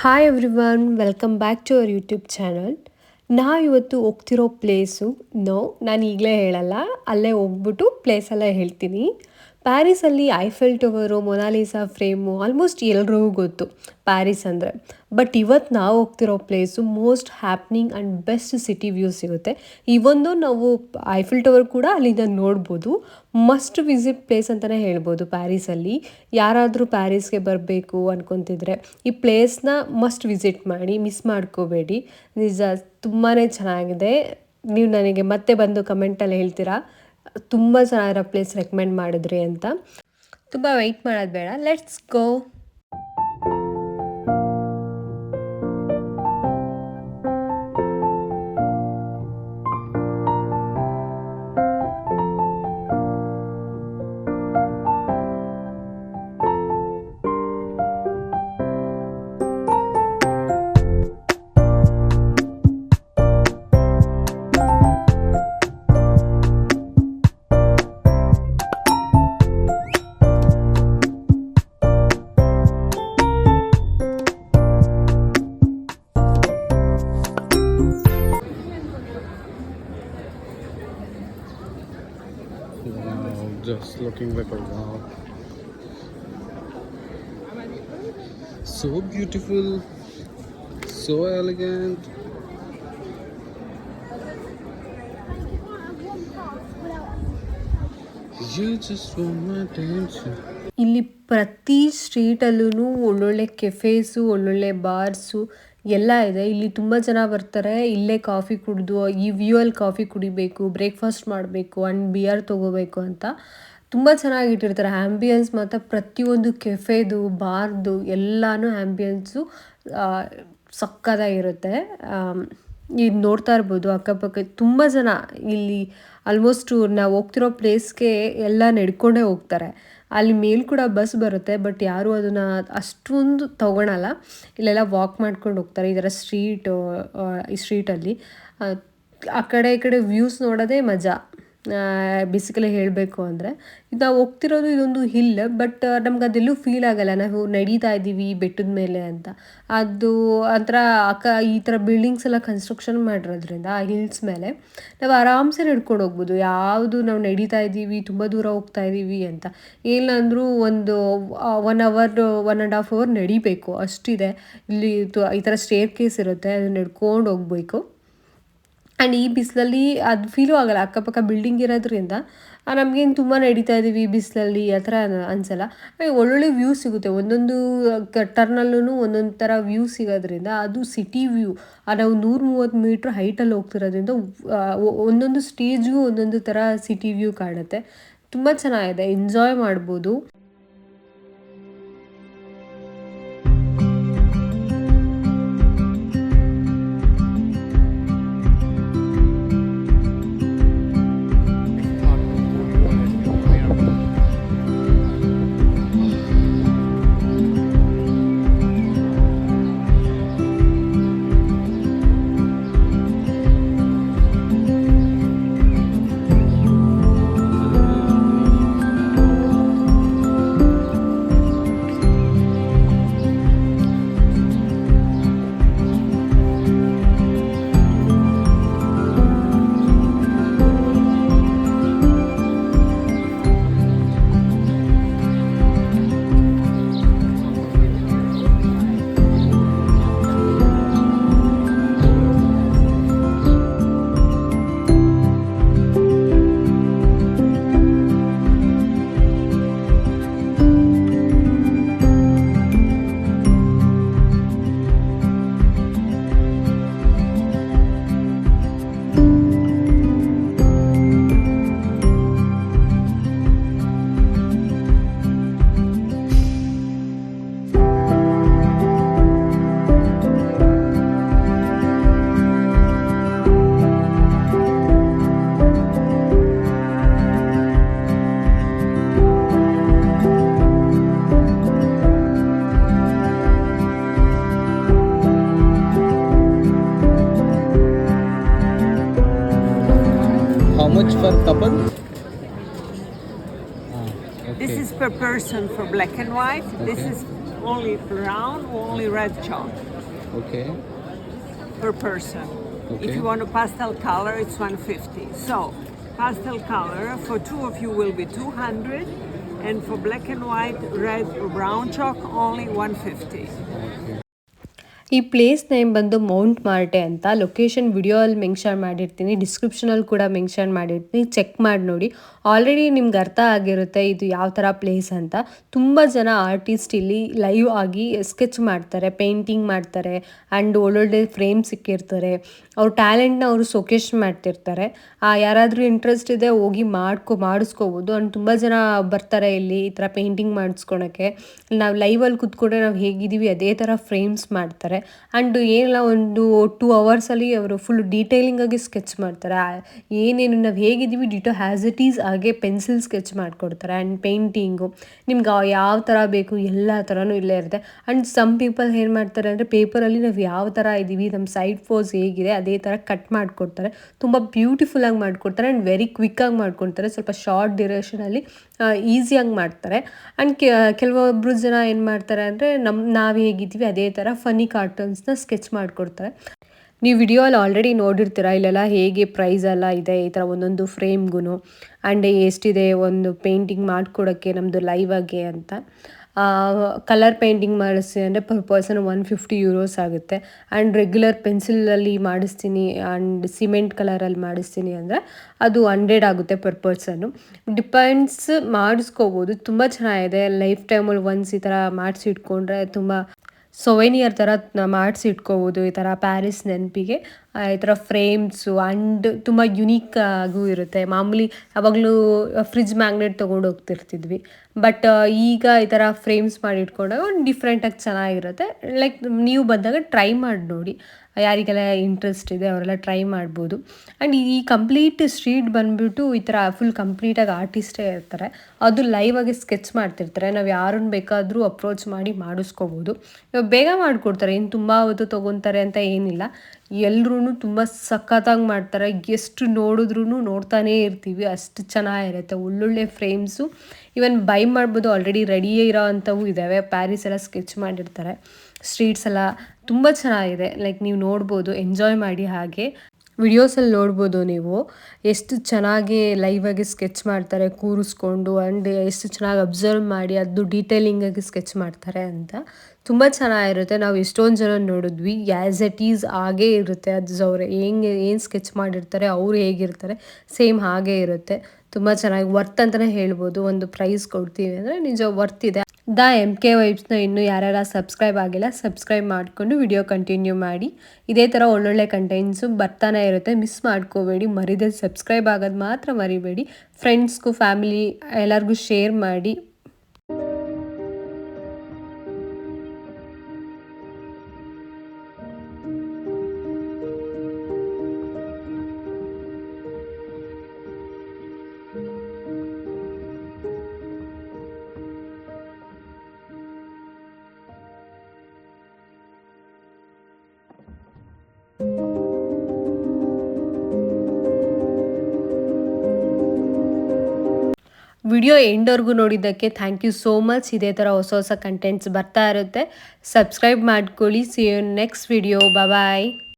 Hi everyone welcome back to our YouTube channel ನಾವು ಇವತ್ತು ಹೋಗ್ತಿರೋ place no ನಾನು ಈಗಲೇ ಹೇಳಲ್ಲ, ಅಲ್ಲೇ ಹೋಗ್ಬಿಟ್ಟು ಪ್ಲೇಸೆಲ್ಲ ಹೇಳ್ತೀನಿ. ಪ್ಯಾರಿಸಲ್ಲಿ Eiffel tower, Mona Lisa frame, almost ಎಲ್ರಿಗೂ ಗೊತ್ತು ಪ್ಯಾರಿಸ್ ಅಂದರೆ. ಬಟ್ ಇವತ್ತು ನಾವು ಹೋಗ್ತಿರೋ place most happening and best city view ಸಿಗುತ್ತೆ. ಇವೊಂದು ನಾವು ಐಫೆಲ್ ಟವರ್ ಕೂಡ ಅಲ್ಲಿಂದ ನೋಡ್ಬೋದು. ಮಸ್ಟ್ ವಿಸಿಟ್ ಪ್ಲೇಸ್ ಅಂತಲೇ ಹೇಳ್ಬೋದು ಪ್ಯಾರಿಸಲ್ಲಿ. ಯಾರಾದರೂ ಪ್ಯಾರಿಸ್ಗೆ ಬರಬೇಕು ಅನ್ಕೊತಿದ್ರೆ ಈ ಪ್ಲೇಸ್ನ ಮಸ್ಟ್ ವಿಸಿಟ್ ಮಾಡಿ, ಮಿಸ್ ಮಾಡ್ಕೋಬೇಡಿ. ನಿಜ ತುಂಬಾ ಚೆನ್ನಾಗಿದೆ. ನೀವು ನನಗೆ ಮತ್ತೆ ಬಂದು ಕಮೆಂಟಲ್ಲಿ ಹೇಳ್ತೀರಾ? ತುಂಬ ಚೆನ್ನಾಗಿರೋ ಪ್ಲೇಸ್ ರೆಕಮೆಂಡ್ ಮಾಡಿದ್ರಿ ಅಂತ. ತುಂಬ ವೆಯ್ಟ್ ಮಾಡೋದು ಬೇಡ. Let's go Wow, just looking like a wow. So beautiful, so elegant. You just want my attention. ಇಲ್ಲಿ ಪ್ರತಿ ಸ್ಟ್ರೀಟಲ್ಲೂ ಒಳ್ಳೊಳ್ಳೆ ಕೆಫೇಸು, ಒಳ್ಳೊಳ್ಳೆ ಬಾರ್ಸು ಎಲ್ಲ ಇದೆ. ಇಲ್ಲಿ ತುಂಬ ಜನ ಬರ್ತಾರೆ. ಇಲ್ಲೇ ಕಾಫಿ ಕುಡಿದು, ಈ ವ್ಯೂ ಕಾಫಿ ಕುಡಿಬೇಕು, ಬ್ರೇಕ್ಫಾಸ್ಟ್ ಮಾಡಬೇಕು, ಆ್ಯಂಡ್ ಬಿಯರ್ ತೊಗೋಬೇಕು ಅಂತ ತುಂಬ ಚೆನ್ನಾಗಿ ಇಟ್ಟಿರ್ತಾರೆ ಆ್ಯಂಬಿಯನ್ಸ್ ಮಾತ್ರ ಪ್ರತಿಯೊಂದು ಕೆಫೆದು, ಬಾರ್ದು ಎಲ್ಲನೂ ಆ್ಯಂಬಿಯನ್ಸು ಸಕ್ಕದಾಗಿರುತ್ತೆ ಇದು ನೋಡ್ತಾ ಇರ್ಬೋದು ಅಕ್ಕಪಕ್ಕ. ತುಂಬ ಜನ ಇಲ್ಲಿ ಆಲ್ಮೋಸ್ಟು ನಾವು ಹೋಗ್ತಿರೋ ಪ್ಲೇಸ್ಗೆ ಎಲ್ಲ ನಡ್ಕೊಂಡೇ ಹೋಗ್ತಾರೆ. ಅಲ್ಲಿ ಮೇಲ್ ಕೂಡ ಬಸ್ ಬರುತ್ತೆ ಬಟ್ ಯಾರೂ ಅದನ್ನು ಅಷ್ಟೊಂದು ತಗೊಳಲ್ಲ. ಇಲ್ಲೆಲ್ಲ ವಾಕ್ ಮಾಡ್ಕೊಂಡು ಹೋಗ್ತಾರೆ, ಈ ಥರ ಸ್ಟ್ರೀಟು ಈ ಸ್ಟ್ರೀಟಲ್ಲಿ ಆ ಕಡೆ, ಈ ಕಡೆ ವ್ಯೂಸ್ ನೋಡೋದೇ ಮಜಾ. ಬೇಸಿಕಲಿ ಹೇಳಬೇಕು ಅಂದರೆ ನಾವು ಹೋಗ್ತಿರೋದು ಇದೊಂದು ಹಿಲ್ ಬಟ್ ನಮ್ಗೆ ಅದೆಲ್ಲೂ ಫೀಲ್ ಆಗಲ್ಲ. ನಾವು ನಡೀತಾ ಇದ್ದೀವಿ ಬೆಟ್ಟದ ಮೇಲೆ ಅಂತ. ಅದು ಒಂಥರ ಅಕ್ಕ ಈ ಥರ ಬಿಲ್ಡಿಂಗ್ಸ್ ಎಲ್ಲ ಕನ್ಸ್ಟ್ರಕ್ಷನ್ ಮಾಡಿರೋದ್ರಿಂದ, ಆ ಹಿಲ್ಸ್ ಮೇಲೆ ನಾವು ಆರಾಮ್ಸೆ ನಡ್ಕೊಂಡು ಹೋಗ್ಬೋದು. ಯಾವುದು ನಾವು ನಡೀತಾ ಇದ್ದೀವಿ, ತುಂಬ ದೂರ ಹೋಗ್ತಾ ಇದ್ದೀವಿ ಅಂತ. ಏನಂದರೂ ಒಂದು one hour one and half hour ನಡಿಬೇಕು. ಅಷ್ಟಿದೆ. ಇಲ್ಲಿ ಈ ಥರ ಸ್ಟೇರ್ ಕೇಸ್ ಇರುತ್ತೆ ಅದು ನಡ್ಕೊಂಡು ಹೋಗ್ಬೇಕು. ಆ್ಯಂಡ್ ಈ ಬಿಸಿಲಲ್ಲಿ ಅದು ಫೀಲೂ ಆಗಲ್ಲ. ಅಕ್ಕಪಕ್ಕ ಬಿಲ್ಡಿಂಗ್ ಇರೋದ್ರಿಂದ ನಮಗೇನು ತುಂಬ ನಡೀತಾ ಇದ್ದೀವಿ ಬಿಸಿಲಲ್ಲಿ, ಆ ಥರ ಅನಿಸಲ್ಲ. ಒಳ್ಳೊಳ್ಳೆ ವ್ಯೂ ಸಿಗುತ್ತೆ. ಒಂದೊಂದು ಟರ್ನಲ್ಲೂ ಒಂದೊಂದು ಥರ ವ್ಯೂ ಸಿಗೋದ್ರಿಂದ, ಅದು ಸಿಟಿ ವ್ಯೂ ನಾವು ನೂರ ಮೂವತ್ತು ಮೀಟ್ರ್ ಹೈಟಲ್ಲಿ ಹೋಗ್ತಿರೋದ್ರಿಂದ ಒಂದೊಂದು ಸ್ಟೇಜ್ಗೂ ಒಂದೊಂದು ಥರ ಸಿಟಿ ವ್ಯೂ ಕಾಣುತ್ತೆ. ತುಂಬ ಚೆನ್ನಾಗಿದೆ. ಎಂಜಾಯ್ ಮಾಡ್ಬೋದು. Couple? Ah, This is per person for black and white. This is only brown or only red chalk Okay. per person. Okay. If you want a pastel color, it's 150. So, pastel color for two of you will be 200, and for black and white, red or brown chalk, only 150. Okay. ಈ place name ಬಂದು Montmartre ಅಂತ location video ಅಲ್ಲಿ mention ಮಾಡಿರ್ತೀನಿ ಡಿಸ್ಕ್ರಿಪ್ಷನಲ್ಲಿ ಕೂಡ mention ಮಾಡಿರ್ತೀನಿ check ಮಾಡಿ ನೋಡಿ. ಆಲ್ರೆಡಿ ನಿಮ್ಗೆ ಅರ್ಥ ಆಗಿರುತ್ತೆ ಇದು ಯಾವ ಥರ ಪ್ಲೇಸ್ ಅಂತ. ತುಂಬ ಜನ ಆರ್ಟಿಸ್ಟ್ ಇಲ್ಲಿ ಲೈವ್ ಆಗಿ ಸ್ಕೆಚ್ ಮಾಡ್ತಾರೆ ಪೇಂಟಿಂಗ್ ಮಾಡ್ತಾರೆ ಆ್ಯಂಡ್ ಒಳ್ಳೊಳ್ಳೆ ಫ್ರೇಮ್ ಸಿಕ್ಕಿರ್ತಾರೆ ಅವ್ರ ಟ್ಯಾಲೆಂಟ್ನ ಅವರು ಸೊಕೇಶ್ ಮಾಡ್ತಿರ್ತಾರೆ. ಯಾರಾದರೂ ಇಂಟ್ರೆಸ್ಟ್ ಇದೆ ಹೋಗಿ ಮಾಡ್ಕೊ, ಮಾಡಿಸ್ಕೋಬೋದು. ಆ್ಯಂಡ್ ತುಂಬ ಜನ ಬರ್ತಾರೆ ಇಲ್ಲಿ ಈ ಥರ ಪೇಂಟಿಂಗ್ ಮಾಡಿಸ್ಕೊಳಕ್ಕೆ. ನಾವು ಲೈವಲ್ಲಿ ಕೂತ್ಕೊಂಡ್ರೆ ನಾವು ಹೇಗಿದ್ದೀವಿ ಅದೇ ಥರ ಫ್ರೇಮ್ಸ್ ಮಾಡ್ತಾರೆ. ಆ್ಯಂಡ್ ಏನಿಲ್ಲ, ಒಂದು ಟೂ ಅವರ್ಸಲ್ಲಿ ಅವರು ಫುಲ್ ಡೀಟೇಲಿಂಗಾಗಿ ಸ್ಕೆಚ್ ಮಾಡ್ತಾರೆ. ಏನೇನು, ನಾವು ಹೇಗಿದ್ದೀವಿ ಡಿಟೋ ಹ್ಯಾಸ್ ಇಟ್ ಈಸ್ ಹಾಗೆ ಪೆನ್ಸಿಲ್ ಸ್ಕೆಚ್ ಮಾಡಿಕೊಡ್ತಾರೆ ಆ್ಯಂಡ್ ಪೇಂಟಿಂಗು ನಿಮ್ಗೆ ಯಾವ ಥರ ಬೇಕು, ಎಲ್ಲ ಥರನೂ ಇಲ್ಲೇ ಇರುತ್ತೆ. ಆ್ಯಂಡ್ ಸಮ್ ಪೀಪಲ್ ಏನು ಮಾಡ್ತಾರೆ ಅಂದರೆ ಪೇಪರಲ್ಲಿ ನಾವು ಯಾವ ಥರ ಇದ್ದೀವಿ ನಮ್ಮ ಸೈಡ್ ಫೋಸ್ ಹೇಗಿದೆ, ಅದೇ ಥರ ಕಟ್ ಮಾಡಿಕೊಡ್ತಾರೆ. ತುಂಬ ಬ್ಯೂಟಿಫುಲ್ಲಾಗಿ ಮಾಡಿಕೊಡ್ತಾರೆ ಆ್ಯಂಡ್ ವೆರಿ ಕ್ವಿಕ್ಕಾಗಿ ಮಾಡ್ಕೊಡ್ತಾರೆ. ಸ್ವಲ್ಪ ಶಾರ್ಟ್ ಡ್ಯೂರೇಷನಲ್ಲಿ ಈಸಿಯಾಗಿ ಮಾಡ್ತಾರೆ. ಆ್ಯಂಡ್ ಕೆಲವೊಬ್ಬರು ಜನ ಏನು ಮಾಡ್ತಾರೆ ಅಂದರೆ ನಮ್ಮ ನಾವು ಹೇಗಿದ್ದೀವಿ, ಅದೇ ಥರ ಫನಿ ಕಾರ್ಟೂನ್ಸ್ನ ಸ್ಕೆಚ್ ಮಾಡಿಕೊಡ್ತಾರೆ. ನೀವು ವಿಡಿಯೋಲ್ಲಿ ಆಲ್ರೆಡಿ ನೋಡಿರ್ತೀರ, ಇಲ್ಲೆಲ್ಲ ಹೇಗೆ ಪ್ರೈಸ್ ಎಲ್ಲ ಇದೆ, ಈ ಥರ ಒಂದೊಂದು ಫ್ರೇಮ್ಗೂ ಆ್ಯಂಡ್ ಎಷ್ಟಿದೆ ಒಂದು ಪೇಂಟಿಂಗ್ ಮಾಡಿಕೊಡೋಕ್ಕೆ ನಮ್ಮದು ಲೈವ್ ಆಗಿ ಅಂತ. ಕಲರ್ ಪೇಂಟಿಂಗ್ ಮಾಡಿಸಿ, ಅಂದರೆ per person one fifty euros ಆಗುತ್ತೆ. ಆ್ಯಂಡ್ ರೆಗ್ಯುಲರ್ ಪೆನ್ಸಿಲಲ್ಲಿ ಮಾಡಿಸ್ತೀನಿ ಆ್ಯಂಡ್ ಸಿಮೆಂಟ್ ಕಲರಲ್ಲಿ ಮಾಡಿಸ್ತೀನಿ ಅಂದರೆ ಅದು ಹಂಡ್ರೆಡ್ ಆಗುತ್ತೆ ಪರ್ ಪರ್ಸನ್ನು ಡಿಪೆಂಡ್ಸ್ ಮಾಡಿಸ್ಕೋಬೋದು, ತುಂಬ ಚೆನ್ನಾಗಿದೆ. ಲೈಫ್ ಟೈಮಲ್ಲಿ ಒನ್ಸ್ ಈ ಥರ ಮಾಡಿಸಿ ಇಟ್ಕೊಂಡ್ರೆ ತುಂಬ ಸೊವೆನಿಯರ್ ಥರ ಮಾಡಿಸಿ ಇಟ್ಕೋಬೋದು, ಈ ಥರ ಪ್ಯಾರಿಸ್ ನೆನಪಿಗೆ. ಈ ಥರ ಫ್ರೇಮ್ಸು ಆ್ಯಂಡ್ ತುಂಬ ಯುನೀಕ್ ಆಗೂ ಇರುತ್ತೆ. ಮಾಮೂಲಿ ಯಾವಾಗಲೂ ಫ್ರಿಜ್ ಮ್ಯಾಗ್ನೆಟ್ ತೊಗೊಂಡು ಹೋಗ್ತಿರ್ತಿದ್ವಿ. ಬಟ್ ಈಗ ಈ ಥರ ಫ್ರೇಮ್ಸ್ ಮಾಡಿ ಇಟ್ಕೊಂಡಾಗ ಒಂದು ಡಿಫ್ರೆಂಟಾಗಿ ಚೆನ್ನಾಗಿರುತ್ತೆ. ಲೈಕ್ ನೀವು ಬಂದಾಗ ಟ್ರೈ ಮಾಡಿ ನೋಡಿ. ಯಾರಿಗೆಲ್ಲ ಇಂಟ್ರೆಸ್ಟ್ ಇದೆ, ಅವರೆಲ್ಲ ಟ್ರೈ ಮಾಡ್ಬೋದು. ಆ್ಯಂಡ್ ಈ ಕಂಪ್ಲೀಟ್ ಸ್ಟ್ರೀಟ್ ಬಂದುಬಿಟ್ಟು ಈ ಥರ ಫುಲ್ ಕಂಪ್ಲೀಟಾಗಿ ಆರ್ಟಿಸ್ಟೇ ಇರ್ತಾರೆ. ಅದು ಲೈವ್ ಆಗಿ ಸ್ಕೆಚ್ ಮಾಡ್ತಿರ್ತಾರೆ. ನಾವು ಯಾರನ್ನು ಬೇಕಾದರೂ ಅಪ್ರೋಚ್ ಮಾಡಿ ಮಾಡಿಸ್ಕೋಬೋದು. ಇವಾಗ ಬೇಗ ಮಾಡಿಕೊಡ್ತಾರೆ. ಇನ್ನು ತುಂಬ ಹೊತ್ತು ತೊಗೊತಾರೆ ಅಂತ ಏನಿಲ್ಲ. ಎಲ್ಲರೂ ತುಂಬ ಸಖತ್ತಾಗಿ ಮಾಡ್ತಾರೆ. ಎಷ್ಟು ನೋಡಿದ್ರೂ ನೋಡ್ತಾನೇ ಇರ್ತೀವಿ. ಅಷ್ಟು ಚೆನ್ನಾಗಿರುತ್ತೆ. ಒಳ್ಳೊಳ್ಳೆ ಫ್ರೇಮ್ಸು ಇವನ್ ಬೈ ಮಾಡ್ಬೋದು ಆಲ್ರೆಡಿ ರೆಡಿಯೇ ಇರೋ ಅಂಥವು ಇದ್ದಾವೆ ಪ್ಯಾರಿಸ್ ಎಲ್ಲ ಸ್ಕೆಚ್ ಮಾಡಿರ್ತಾರೆ ಸ್ಟ್ರೀಟ್ಸ್ ಎಲ್ಲ ತುಂಬ ಚೆನ್ನಾಗಿದೆ ಲೈಕ್ ನೀವು ನೋಡ್ಬೋದು ಎಂಜಾಯ್ ಮಾಡಿ ಹಾಗೆ ವಿಡಿಯೋಸಲ್ಲಿ ನೋಡ್ಬೋದು ನೀವು ಎಷ್ಟು ಚೆನ್ನಾಗಿ ಲೈವಾಗಿ ಸ್ಕೆಚ್ ಮಾಡ್ತಾರೆ ಕೂರಿಸ್ಕೊಂಡು ಆ್ಯಂಡ್ ಎಷ್ಟು ಚೆನ್ನಾಗಿ ಅಬ್ಸರ್ವ್ ಮಾಡಿ ಅದು ಡೀಟೇಲಿಂಗಾಗಿ ಸ್ಕೆಚ್ ಮಾಡ್ತಾರೆ ಅಂತ ತುಂಬ ಚೆನ್ನಾಗಿರುತ್ತೆ ನಾವು ಎಷ್ಟೊಂದು ಜನ ನೋಡಿದ್ವಿ ಆ್ಯಸ್ ಎಟ್ ಈಸ್ ಹಾಗೇ ಇರುತ್ತೆ ಅದು ಅವ್ರು ಹೆಂಗೆ ಏನು ಸ್ಕೆಚ್ ಮಾಡಿರ್ತಾರೆ ಅವ್ರು ಹೇಗಿರ್ತಾರೆ ಸೇಮ್ ಹಾಗೇ ಇರುತ್ತೆ ತುಂಬ ಚೆನ್ನಾಗಿ ವರ್ತ್ ಅಂತಲೇ ಹೇಳ್ಬೋದು. ಒಂದು ಪ್ರೈಸ್ ಕೊಡ್ತೀವಿ ಅಂದರೆ ನಿಜ ವರ್ತ್ ಇದೆ. ದ ಎಂ ಕೆ ವೈಬ್ಸ್ನ ಇನ್ನೂ ಯಾರ್ಯಾರ ಸಬ್ಸ್ಕ್ರೈಬ್ ಆಗಿಲ್ಲ ಸಬ್ಸ್ಕ್ರೈಬ್ ಮಾಡಿಕೊಂಡು ವಿಡಿಯೋ ಕಂಟಿನ್ಯೂ ಮಾಡಿ. ಇದೇ ಥರ ಒಳ್ಳೊಳ್ಳೆ ಕಂಟೆಂಟ್ಸು ಬರ್ತಾನೆ ಇರುತ್ತೆ. ಮಿಸ್ ಮಾಡ್ಕೋಬೇಡಿ, ಮರಿದೆ ಸಬ್ಸ್ಕ್ರೈಬ್ ಆಗೋದು ಮಾತ್ರ ಮರಿಬೇಡಿ. ಫ್ರೆಂಡ್ಸ್ಗೂ ಫ್ಯಾಮಿಲಿ ಎಲ್ಲರಿಗೂ ಶೇರ್ ಮಾಡಿ. ವಿಡಿಯೋ ಎಂಡ್ವರೆಗೂ ನೋಡಿದ್ದಕ್ಕೆ ಥ್ಯಾಂಕ್ ಯು ಸೋ ಮಚ್ ಇದೇ ಥರ ಹೊಸ ಹೊಸ ಕಂಟೆಂಟ್ಸ್ ಬರ್ತಾ ಇರುತ್ತೆ. ಸಬ್ಸ್ಕ್ರೈಬ್ ಮಾಡ್ಕೊಳ್ಳಿ. See you next video bye